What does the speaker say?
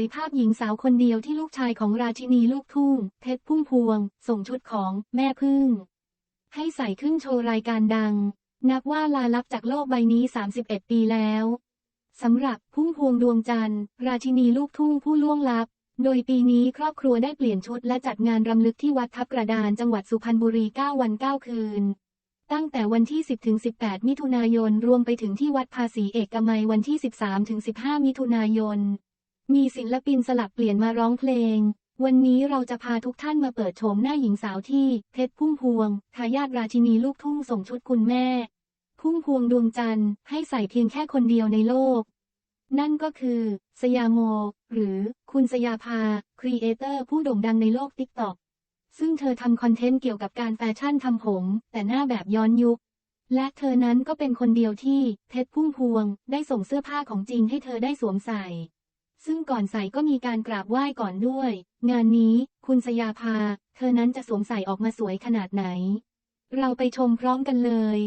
ยภาพหญิงสาวคนเดียวที่ลูกชายของราชินีลูกทุ่ง เพชรพุ่มพวง ส่งชุดของแม่พึ่ง ให้ใส่ขึ้นโชว์รายการดัง นับว่าลาลับจากโลกใบนี้ 31 ปีแล้วสำหรับพุ่มพวงดวงจันทร์ ราชินีลูกทุ่งผู้ล่วงลับ โดยปีนี้ครอบครัวได้เปลี่ยนชุดและจัดงานรำลึกที่วัดทับกระดานจังหวัดสุพรรณบุรี 9 วัน 9 คืน ตั้งแต่วันที่ 10 ถึง 18 มิถุนายน รวมไปถึงที่วัดภาษีเอกมัยวันที่ 13 ถึง 15 มิถุนายน มีศิลปินสลับเปลี่ยนมาร้องเพลง วันนี้เราจะพาทุกท่านมาเปิดโฉมหน้าหญิงสาวที่ เพชรพุ่มพวง ทายาทราชินีลูกทุ่งส่งชุดคุณแม่ พุ่มพวงดวงจันทร์ให้ใส่เพียงแค่คนเดียวในโลก นั่นก็คือ สยามโม หรือคุณสยาภา ครีเอเตอร์ผู้โด่งดังในโลกติ๊กต็อกซึ่งเธอทำคอนเทนต์เกี่ยวกับการแฟชั่นทำผม แต่หน้าแบบย้อนยุค และเธอนั้นก็เป็นคนเดียวที่เพชรพุ่มพวง ได้ส่งเสื้อผ้าของจริงให้เธอได้สวมใส่ ซึ่งก่อนใส่ก็มีการกราบไหว้ก่อนด้วย งานนี้ คุณสยาภา เธอนั้นจะสวมใส่ออกมาสวยขนาดไหน เราไปชมพร้อมกันเลย